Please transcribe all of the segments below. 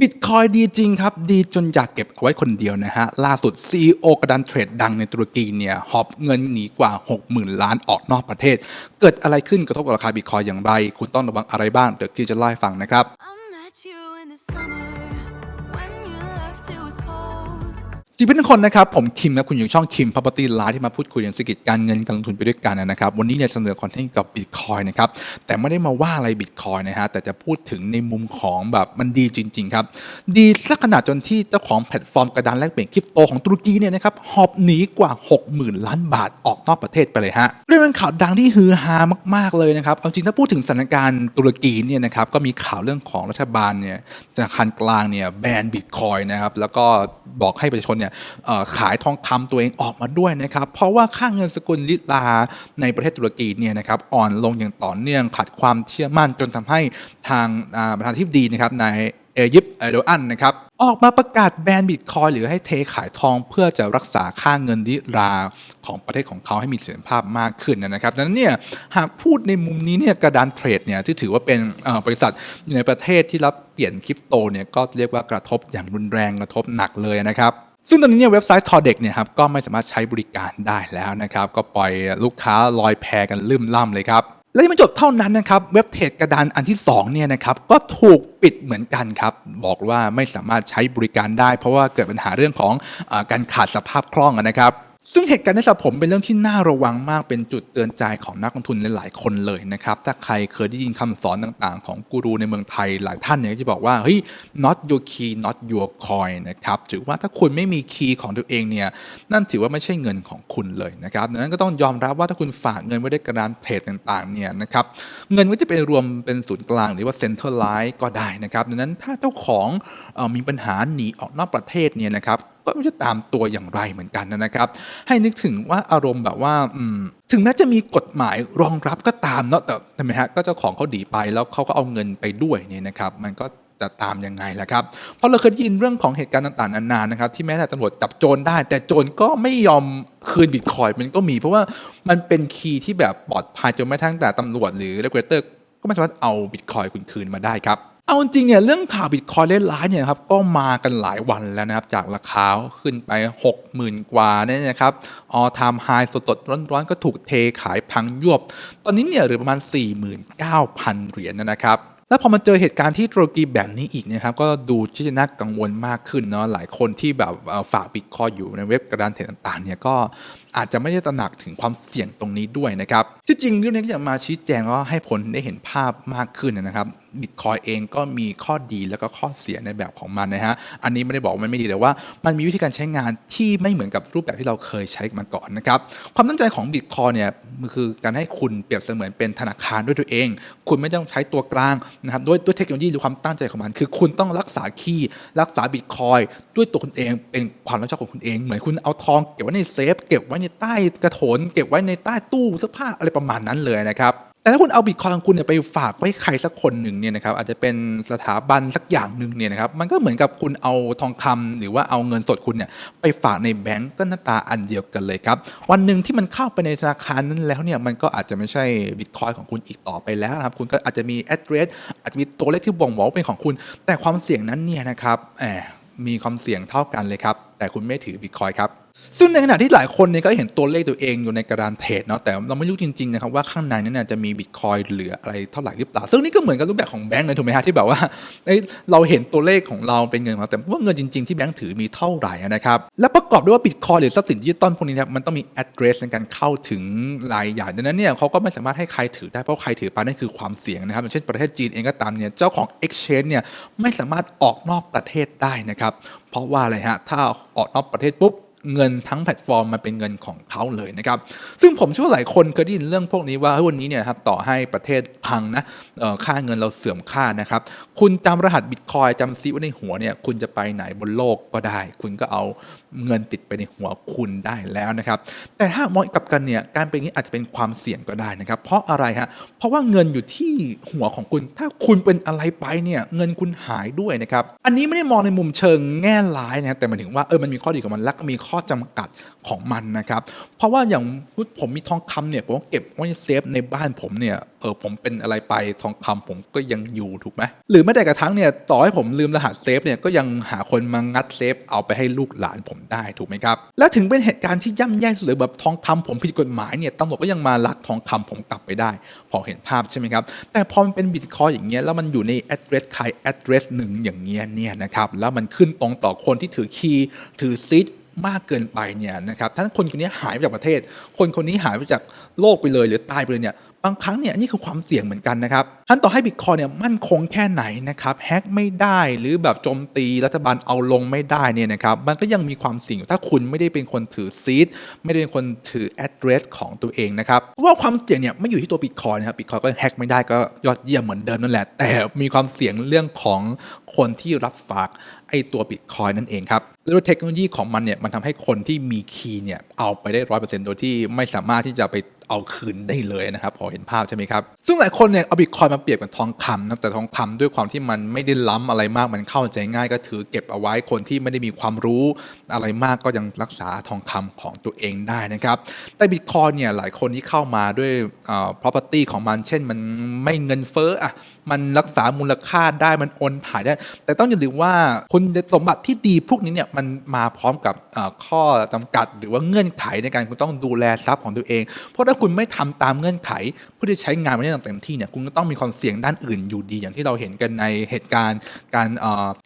บิตคอยดีจริงครับ ดีจนอยากเก็บเอาไว้คนเดียวนะฮะ ล่าสุด CEO กระดันเทรดดังในตุรกีเนี่ยหอบเงินหนีกว่า 60,000 ล้านออกนอกประเทศ เกิดอะไรขึ้นกระทบกับราคาบิตคอยอย่างไร คุณต้องระวังอะไรบ้าง เดี๋ยวที่จะเล่าให้ฟังนะครับ จริงๆทุกคนนะครับ ผมคิมนะคุณอยู่ช่องคิม Property Live ที่มาพูดคุยเรื่องเศรษฐกิจการเงินการลงทุนไปด้วยกันนะครับ วันนี้เนี่ยเสนอคอนเทนต์กับบิตคอยนะครับ แต่ไม่ได้มาว่าอะไรบิตคอยนะฮะ แต่จะพูดถึงในมุมของแบบมันดีจริง ๆ ครับ ดีสักขนาดจนที่เจ้าของแพลตฟอร์มกระดานแลกเปลี่ยนคริปโตของตุรกีเนี่ยนะครับหอบหนีกว่า 60,000 ล้านบาทออกนอกประเทศไปเลยฮะเรื่องเป็นข่าวดังที่ฮือฮามาก ๆเลยนะครับเอาจริงถ้าพูดถึงสถานการณ์ตุรกีเนี่ยนะครับก็มีข่าวเรื่องของรัฐบาลเนี่ยธนาคารกลางเนี่ยแบนบิตคอยนะครับแล้วก็บอกให้ประชาชนเนี่ยขายทองคำตัวเองออกมาด้วยนะครับ เพราะว่าค่าเงินสกุลลิลาในประเทศตุรกีเนี่ยนะครับอ่อนลงอย่างต่อเนื่องขาดความเชื่อมั่นจนทำให้ทางประธานาธิบดีนะครับนายเอยิปเอโดอันนะครับออกมาประกาศแบนบิตคอยหรือให้เทขายทองเพื่อจะรักษาค่าเงินลิราของประเทศของเขาให้มีเสถียรภาพมากขึ้นนะครับดังนั้นเนี่ยหากพูดในมุมนี้เนี่ยกระดานเทรดเนี่ยที่ถือว่าเป็นบริษัทอยู่ในประเทศที่รับเปลี่ยนคริปโตเนี่ยก็เรียกว่ากระทบอย่างรุนแรงกระทบหนักเลยนะครับ ซึ่งตอนนี้เนี่ยเว็บไซต์ t o d e x เนี่ยครับก็ไม่สามารถใช้บริการได้แล้วนะครับ ก็ปล่อยลูกค้าลอยแพกันลืมล่ำเลยครับและยังไม่จบเท่านั้นนะครับเว็บเทรดกระดานอันที่2เนี่ยนะครับก็ถูกปิดเหมือนกันครับบอกว่าไม่สามารถใช้บริการได้ เพราะว่าเกิดปัญหาเรื่องของอการขาดสภาพคล่องนะครับ ซึ่งเหตุการณ์ในสำหรับผมเป็นเรื่องที่น่าระวังมากเป็นจุดเตือนใจของนักลงทุนหลายๆคนเลยนะครับ ถ้าใครเคยได้ยินคำสอนต่างๆ ของกูรูในเมืองไทยหลายท่านเนี่ยจะบอกว่าเฮ้ย not your key not your coin นะครับถือว่าถ้าคุณไม่มีคีย์ของตัวเองเนี่ยนั่นถือว่าไม่ใช่เงินของคุณเลยนะครับดังนั้นก็ต้องยอมรับว่าถ้าคุณฝากเงินไว้ในกระดานเทรดต่างๆเนี่ยนะครับเงินก็จะเป็นรวมเป็นศูนย์กลางหรือว่า centralized ก็ได้นะครับดังนั้นถ้าเจ้าของออมีปัญหาหนีออกนอกประเทศเนี่ยนะครับก็ไม่รู้จะตามตัวอย่างไรเหมือนกันนะครับ ให้นึกถึงว่าอารมณ์แบบว่าถึงแม้จะมีกฎหมายรองรับก็ตามเนาะแต่ทำไมฮะก็เจ้าของเขาดีไปแล้วเขาก็เอาเงินไปด้วยเนี่ยนะครับ มันก็จะตามยังไงล่ะครับ เพราะเราเคยได้ยินเรื่องของเหตุการณ์ต่างๆนานานะครับ ที่แม้แต่ตำรวจจับโจรได้ แต่โจรก็ไม่ยอมคืนบิตคอยมันก็มีเพราะว่ามันเป็นคีย์ที่แบบปลอดภัยจนไม่ทั้งแต่ตำรวจหรือเรกูเลเตอร์ก็ไม่สามารถเอาบิตคอยคุณคืนมาได้ครับ เอาจริงเนี่ยเรื่องข่าวบิตคอยน์เล่นร้ายเนี่ยครับก็มากันหลายวันแล้วนะครับ จากราคาขึ้นไป 60,000 กว่าเนี่ยนะครับออทามไฮสดๆ ร้อนๆ ก็ถูกเทขายพังยวบ ตอนนี้เนี่ยหลือประมาณ 49,000 เหรียญนะครับแล้วพอมาเจอเหตุการณ์ที่ตุรกีแบบนี้อีกนะครับก็ดูที่จะน่ากังวลมากขึ้นเนาะหลายคนที่แบบฝากบิตคอยอยู่ในเว็บกระดานเทรดต่างๆเนี่ยก็ อาจจะไม่ได้ตระหนักถึงความเสี่ยงตรงนี้ด้วยนะครับที่จริงเรื่องนี้ก็อยากมาชี้แจงแล้วก็ให้ผลได้เห็นภาพมากขึ้นนะครับบิตคอยเองก็มีข้อดีแล้วก็ข้อเสียในแบบของมันนะฮะ อันนี้ไม่ได้บอกว่ามันไม่ดีแต่ว่า มันมีวิธีการใช้งานที่ไม่เหมือนกับรูปแบบที่เราเคยใช้มาก่อนนะครับ ความตั้งใจของบิตคอยเนี่ยมันคือการให้คุณเปรียบเสมือนเป็นธนาคารด้วยตัวเอง คุณไม่ต้องใช้ตัวกลางนะครับด้วยด้วยเทคโนโลยีหรือความตั้งใจของมัน คือคุณต้องรักษาคีย์รักษาบิตคอยด้วยตัวคุณเองเป็นความรับผิดชอบของคุณเอง เหมือนคุณเอาทองเก็บไว้ในเซฟเก็บไว้ในใต้กระโถนเก็บไว้ในใต้ตู้เสื้อผ้าอะไรประมาณนั้นเลยนะครับแต่ถ้าคุณเอาบิตคอยของคุณเนี่ยไปฝากไว้ใครสักคนหนึ่งเนี่ยนะครับอาจจะเป็นสถาบันสักอย่างหนึ่งเนี่ยนะครับมันก็เหมือนกับคุณเอาทองคำหรือว่าเอาเงินสดคุณเนี่ยไปฝากในแบงก์ก็หน้าตาอันเดียวกันเลยครับ วันหนึ่งที่มันเข้าไปในธนาคารนั้นแล้วเนี่ยมันก็อาจจะไม่ใช่บิตคอยของคุณอีกต่อไปแล้วนะครับคุณก็อาจจะมี address อาจจะมีตัวเลขที่บ่งบอกว่าเป็นของคุณ แต่ความเสี่ยงนั้นเนี่ยนะครับแอบมีความเสี่ยงเท่ากันเลยครับ แต่คุณไม่ถือบิตคอยครับ ซึ่งในขณะที่หลายคนเนี่ยก็เห็นตัวเลขตัวเองอยู่ในกระดานเทรดเนาะแต่เราไม่รู้จริงๆนะครับว่าข้างในนั้นจะมีบิตคอยเหลืออะไรเท่าไหร่หรือเปล่า ซึ่งนี่ก็เหมือนกับรูปแบบของแบงก์เลยถูกไหมฮะที่แบบว่าเอ้เราเห็นตัวเลขของเราเป็นเงินของเราแต่ว่าเงินจริงๆที่แบงก์ถือมีเท่าไหร่นะครับและประกอบด้วยว่าบิตคอยหรือทรัพย์สินดิจิตอลพวกนี้นะครับมันต้องมี address ในการเข้าถึงรายใหญ่ดังนั้นเนี่ยเขาก็ไม่สามารถให้ใครถือได้เพราะใครถือไปนั่นคือความเสี่ยงนะครับอย่างเช่นประเทศจีนเองก็ตามเนี่ยเจ้าของ exchange เนี่ยไม่สามารถออกนอกประเทศได้นะครับ เพราะว่าอะไรฮะ ถ้าออกนอกประเทศปุ๊บ เงินทั้งแพลตฟอร์มมันเป็นเงินของเขาเลยนะครับ ซึ่งผมเชื่อว่าหลายคนเคยได้ยินเรื่องพวกนี้ว่าเฮ้ยวันนี้เนี่ยครับต่อให้ประเทศพังนะค่าเงินเราเสื่อมค่านะครับ คุณจำรหัสบิตคอยจำซีไว้ในหัวเนี่ยคุณจะไปไหนบนโลกก็ได้ คุณก็เอาเงินติดไปในหัวคุณได้แล้วนะครับ แต่ถ้ามองกลับกันเนี่ยการเป็นอย่างนี้อาจจะเป็นความเสี่ยงก็ได้นะครับ เพราะอะไรฮะเพราะว่าเงินอยู่ที่หัวของคุณ ถ้าคุณเป็นอะไรไปเนี่ยเงินคุณหายด้วยนะครับอันนี้ไม่ได้มองในมุมเชิงแง่ร้ายนะแต่หมายถึงว่าเออมันมีข้อดีของมันและมีข้อข้อจำกัดของมันนะครับ เพราะว่าอย่างผมมีทองคำเนี่ยผมเก็บไว้เซฟในบ้านผมเนี่ยเออผมเป็นอะไรไปทองคำผมก็ยังอยู่ถูกไหมหรือแม้แต่กระทั่งเนี่ยต่อให้ผมลืมรหัสเซฟเนี่ยก็ยังหาคนมางัดเซฟเอาไปให้ลูกหลานผมได้ถูกไหมครับ และถึงเป็นเหตุการณ์ที่ย่ำแย่สุดเลยแบบทองคำผมผิดกฎหมายเนี่ยตำรวจก็ยังมาลักทองคำผมกลับไปได้ พอเห็นภาพใช่ไหมครับแต่พอมันเป็นบิตคอยอย่างเงี้ยแล้วมันอยู่ใน address ใคร address หนึ่งอย่างเงี้ยเนี่ยนะครับแล้วมันขึ้นตรงต่อคนที่ถือคีย์ถือซีด มากเกินไปเนี่ยนะครับถ้าคนคนนี้หายไปจากประเทศ คนคนนี้หายไปจากโลกไปเลย หรือตายไปเลยเนี่ย บางครั้งเนี่ยนี่คือความเสี่ยงเหมือนกันนะครับท่านต่อให้บิตคอยเนี่ยมั่นคงแค่ไหนนะครับแฮ็กไม่ได้หรือแบบโจมตีรัฐบาลเอาลงไม่ได้เนี่ยนะครับมันก็ยังมีความเสี่ยงถ้าคุณไม่ได้เป็นคนถือซีดไม่ได้เป็นคนถือ address ของตัวเองนะครับเพราะว่าความเสี่ยงเนี่ยไม่อยู่ที่ตัวบิตคอยนะครับบิตคอยก็แฮ็กไม่ได้ก็ยอดเยี่ยมเหมือนเดิมนั่นแหละ แต่มีความเสี่ยงเรื่องของคนที่รับฝากไอ้ตัวบิตคอยนั่นเองครับแล้วเทคโนโลยีของมันเนี่ยมันทำให้คนที่มีคีย์เนี่ยเอาไปได้ร้อยเปอร์เซ็นต์โดยที่ไม่สามารถที่จะไปเอาคืนได้เลยนะครับพอเห็นภาพใช่ไหมครับ ซึ่งหลายคนเนี่ยเอาบิตคอยมาเปรียบกับทองคำนะแต่ทองคำด้วยความที่มันไม่ได้ล้ำอะไรมากมันเข้าใจง่ายก็ถือเก็บเอาไว้คนที่ไม่ได้มีความรู้อะไรมากก็ยังรักษาทองคำของตัวเองได้นะครับแต่บิตคอยเนี่ยหลายคนที่เข้ามาด้วยเอ่อ property ของมัน เช่นมันไม่เงินเฟ้ออะมันรักษามูลค่าได้มันโอนถ่ายได้ แต่ต้องอย่าลืมว่าคุณสมบัติที่ดีพวกนี้เนี่ยมันมาพร้อมกับอ่อข้อจำกัด หรือว่าเงื่อนไขในการคุณต้องดูแลทรัพย์ของตัวเองเพราะถ้าคุณไม่ทำตามเงื่อนไขเพื่อที่ใช้งานมันได้อย่างเต็มที่เนี่ยคุณก็ต้องมีความเสี่ยงด้านอื่นอยู่ดี อย่างที่เราเห็นกันในเหตุการณ์ การ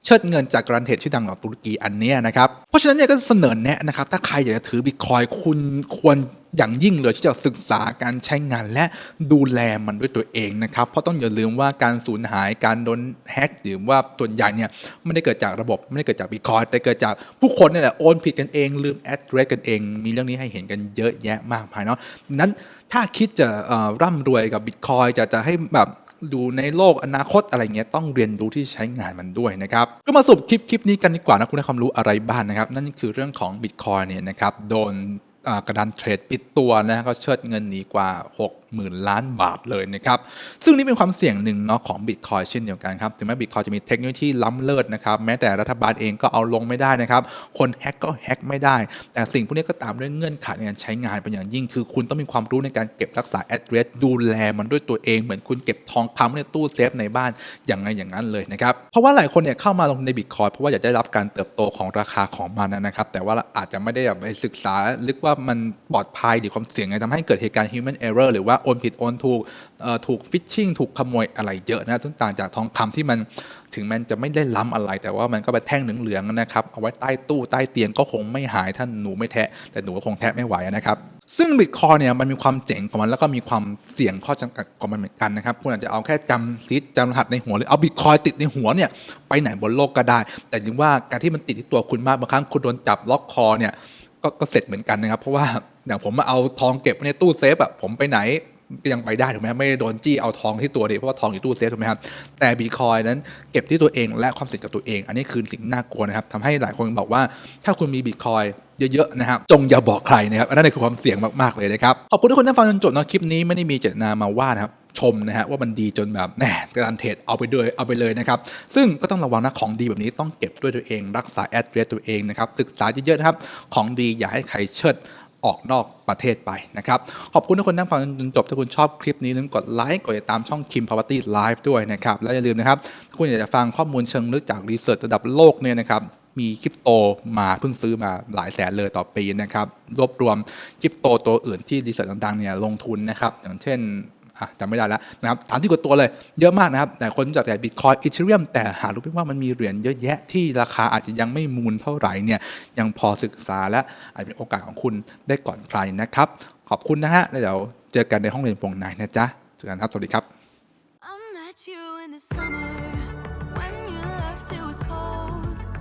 เชิดเงินจากกรันเทดชื่อดังของตุรกีอันนี้นะครับเพราะฉะนั้นเนี่ยก็เสนอแนะนะครับถ้าใครอยากจะถือบิตคอยคุณควร อย่างยิ่งเลยที่จะศึกษาการใช้งานและดูแลมันด้วยตัวเองนะครับเพราะต้องอย่าลืมว่าการสูญหายการโดนแฮ็กหรือว่าส่วนใหญ่เนี่ยไม่ได้เกิดจากระบบไม่ได้เกิดจากบิตคอยแต่เกิดจากผู้คนเนี่ยแหละโอนผิดกันเอง ลืมแอดเดรสกันเอง มีเรื่องนี้ให้เห็นกันเยอะแยะมากมายเนาะนั้นถ้าคิดจะร่ำรวยกับบิตคอยจะจะให้แบบดูในโลกอนาคตอะไรเงี้ยต้องเรียนรู้ที่ใช้งานมันด้วยนะครับก็มาสรุปคลิปคลิปนี้กันดีกว่านะคุณได้ความรู้อะไรบ้างนะครับ นั่นคือเรื่องของบิตคอยเนี่ยนะครับโดน กระดานเทรดปิดตัวนะก็เชิดเงินหนีกว่า 60,000 ล้านบาทเลยนะครับซึ่งนี่เป็นความเสี่ยงหนึ่งเนาะของบิตคอยเช่นเดียวกันครับถึงแม้บิตคอยจะมีเทคโนโลยีล้ำเลิศนะครับแม้แต่รัฐบาลเองก็เอาลงไม่ได้นะครับคนแฮกก็แฮกไม่ได้ แต่สิ่งพวกนี้ก็ตามด้วยเงื่อนไขในการใช้งานเป็นอย่างยิ่ง คือคุณต้องมีความรู้ในการเก็บรักษา address ดูแลมันด้วยตัวเองเหมือนคุณเก็บทองคำในตู้เซฟในบ้านอย่างไงอย่างนั้นเลยนะครับเพราะว่าหลายคนเนี่ยเข้ามาลงทุนในบิตคอยเพราะว่าอยากได้รับการเติบโตของราคาของมันนะครับแต่ว่าอาจจะไม่ได้แบบไปศึกษาลึกว่ามันปลอดภัยหรือความเสี่ยงไงทำให้เกิดเหตุการณ์ human error หรือว่าโอนผิดโอนถูกถูก phishing ถูกขโมยอะไรเยอะนะซึ่งต่างจากทองคำที่มันถึงแม้จะไม่ได้ล้ำอะไร แต่ว่ามันก็ไปนแท่งเหลืองๆนะครับเอาไว้ใต้ตู้ใต้เตียงก็คงไม่หายถ้าหนูไม่แทะ แต่หนูก็คงแทะไม่ไหวนะครับซึ่งบิตคอยเนี่ยมันมีความเจ๋งของมันแล้วก็มีความเสี่ยงข้อจำกัดของมันเหมือนกันนะครับคุณอาจจะเอาแค่จำซีดจำรหัสในหัวหรือเอาบิตคอยติดในหัวเนี่ยไปไหนบนโลกก็ได้ แต่จริงว่าการที่มันติดที่ตัวคุณมากบางครั้งคุณโดนจับล็อกคอเนี่ยก็ก็เสร็จเหมือนกันนะครับ เพราะว่าอย่างผมมาเอาทองเก็บไว้ในตู้เซฟอะผมไปไหน ยังไปได้ถูกไหมครับไม่ได้โดนจี้เอาทองที่ตัวเดียวเพราะว่าทองอยู่ตู้เซฟถูกไหมครับแต่บิตคอยนั้นเก็บที่ตัวเองและความเสี่ยงกับตัวเอง อันนี้คือสิ่งน่ากลัวนะครับทำให้หลายคนบอกว่า ถ้าคุณมีบิตคอยเยอะๆนะครับจงอย่าบอกใครนะครับอันนั้นคือความเสี่ยงมากๆเลยนะครับขอบคุณทุกคนที่ฟังจนจบนะคลิปนี้ไม่ได้มีเจตนามาว่านะครับชมนะฮะว่ามันดีจนแบบแหน่การเทรดเอาไปด้วยเอาไปเลยนะครับ ซึ่งก็ต้องระวังนะของดีแบบนี้ต้องเก็บด้วยตัวเอง รักษาแอดเดรสตัวเองนะครับศึกษาเยอะๆนะครับของดีอย่าให้ใครเชิด ออกนอกประเทศไปนะครับ ขอบคุณทุกคนที่ฟังจนจบ ถ้าคุณชอบคลิปนี้ลืมกดไลค์กดติดตามช่อง Kim Property Live ด้วยนะครับ และอย่าลืมนะครับ ถ้าคุณอยากจะฟังข้อมูลเชิงลึกจากรีเสิร์ชระดับโลกเนี่ยนะครับมีคริปโตมาเพิ่งซื้อมาหลายแสนเลยต่อปีนะครับ รวบรวมคริปโตตัวอื่นที่ดีเซลดังๆเนี่ยลงทุนนะครับ อย่างเช่น จำไม่ได้แล้วนะครับถามที่กว่าตัวเลยเยอะมากนะครับ แต่คนรู้จักแต่บิตคอยอีเทเรียมแต่หารู้ไหมว่ามันมีเหรียญเยอะแยะที่ราคาอาจจะยังไม่มูลเท่าไหร่เนี่ยยังพอศึกษาและอาจเป็นโอกาสของคุณได้ก่อนใครนะครับ ขอบคุณนะฮะแล้วเดี๋ยวเจอกันในห้องเรียนโปร่งในนะจ๊ะเจอกันครับสวัสดีครับ